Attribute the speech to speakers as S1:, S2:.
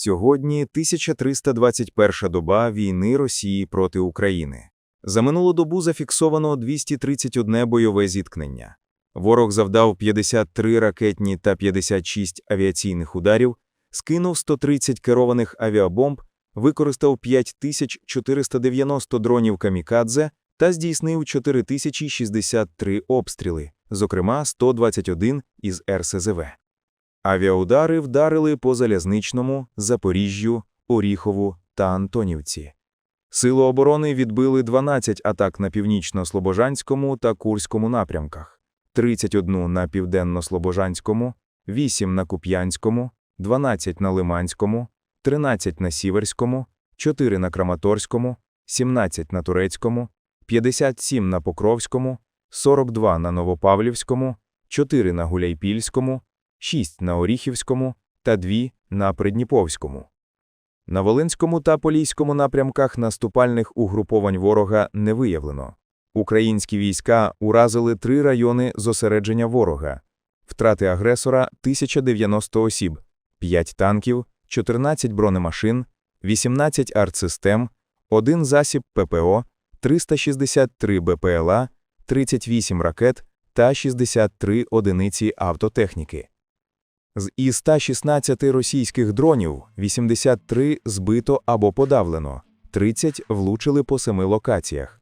S1: Сьогодні 1321 доба війни Росії проти України. За минулу добу зафіксовано 231 бойове зіткнення. Ворог завдав 53 ракетні та 56 авіаційних ударів, скинув 130 керованих авіабомб, використав 5490 дронів камікадзе та здійснив 4063 обстріли, зокрема 121 із РСЗВ. Авіаудари вдарили по Залізничному, Запоріжжю, Оріхову та Антонівці. Сили оборони відбили 12 атак на північно-слобожанському та Курському напрямках, 31 на південно-слобожанському, 8 на Куп'янському, 12 на Лиманському, 13 на Сіверському, 4 на Краматорському, 17 на Турецькому, 57 на Покровському, 42 на Новопавлівському, 4 на Гуляйпільському, 6 на Оріхівському та 2 на Придніповському. На Волинському та Поліському напрямках наступальних угруповань ворога не виявлено. Українські війська уразили три райони зосередження ворога. Втрати агресора – 1090 осіб, 5 танків, 14 бронемашин, 18 артсистем, 1 засіб ППО, 363 БПЛА, 38 ракет та 63 одиниці автотехніки. З із 116 російських дронів 83 збито або подавлено, 30 влучили по семи локаціях.